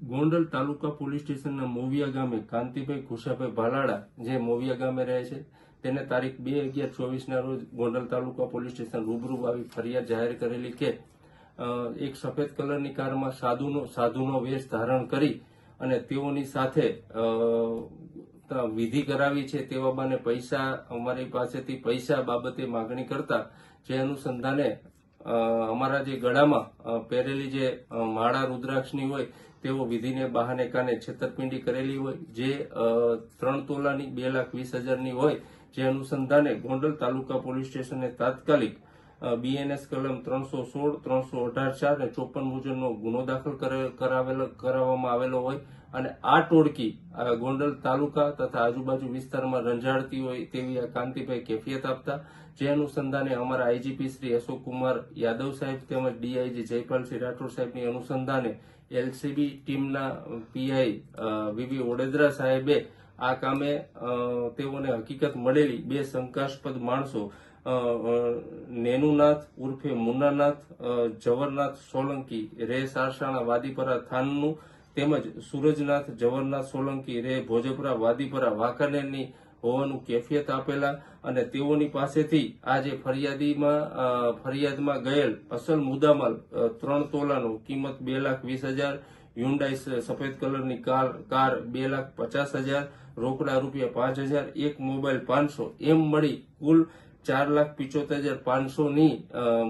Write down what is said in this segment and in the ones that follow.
ગોંડલ તાલુકા police સ્ટેશનના મોવિયા ગામે કાંતિભાઈ ખુશાભાઈ ભાલાડા, જે મોવિયા ગામે રહે છે, તેને તારીખ બે અગિયાર ચોવીસના રોજ ગોંડલ તાલુકા પોલીસ સ્ટેશન રૂબરૂ આવી ફરિયાદ જાહેર કરેલી કે એક સફેદ કલરની કારમાં સાધુનો સાધુનો વેશ ધારણ કરી અને તેઓની સાથે વિધિ કરાવી છે તેવા બાને પૈસા, અમારી પાસેથી પૈસા બાબતે માગણી કરતા, જે અનુસંધાને અમારા જે ગળામાં પહેરેલી જે માળા રુદ્રાક્ષની હોય તેઓ વિધિને બહાને કાને છેતરપિંડી કરેલી હોય, જે ત્રણ તોલાની બે લાખ વીસ હજારની હોય, જે અનુસંધાને ગોંડલ તાલુકા પોલીસ સ્ટેશને તાત્કાલિક બીએનએસ કલમ ત્રણસો સોળ, ત્રણસો અઢાર ચાર અને ચોપન મુજબનો ગુનો દાખલ કરાવવામાં આવેલો હોય અને આ ટોળકી ગોંડલ તાલુકા તથા આજુબાજુ વિસ્તારમાં રંજાડતી હોય તેવી આ કાંતિભાઈ કેફિયત આપતા. જે અનુસંધાને અમારા આઈજીપી શ્રી અશોક કુમાર યાદવ સાહેબ તેમજ ડીઆઈજી જયપાલસિંહ રાઠોડ સાહેબની અનુસંધાને એલસીબી ટીમના પીઆઈ વીવી ઓડેદરા સાહેબે આ કામે તેઓને હકીકત મળેલી બે શંકાસ્પદ માણસો નેનુનાથ, ઉર્ફે મુન્નાનાથ જવરનાથ, સોલંકી, રે સારસાણા, વાદીપરા, થાનનું તેમજ સૂરજનાથ, જવરનાથ, સોલંકી, રે ભોજપરા, વાદીપરા, વાંકાનેરની હોવાનું કેફિયત આપેલા અને તેઓની પાસેથી આજે ફરિયાદીમાં ફરિયાદમાં ગયેલ અસલ મુદ્દામાલ ત્રણ તોલાનો કિંમત બે લાખ વીસ હજાર હ્યુન્ડાઈ સફેદ કલરની કાર કાર બે લાખ પચાસ હજાર, રોકડા રૂપિયા પાંચ હજાર, એક મોબાઈલ પાંચસો, એમ મળી કુલ ચાર લાખ પિચોતેર હજાર પાંચસો ની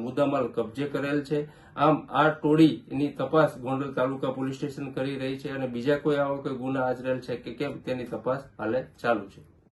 મુદ્દામાલ કબજે કરેલ છે. આમ આ ટોળીની તપાસ ગોંડલ તાલુકા પોલીસ સ્ટેશન કરી રહી છે અને બીજા કોઈ આવો કોઈ ગુના આચરેલ છે કે કેમ તેની તપાસ હાલે ચાલુ છે.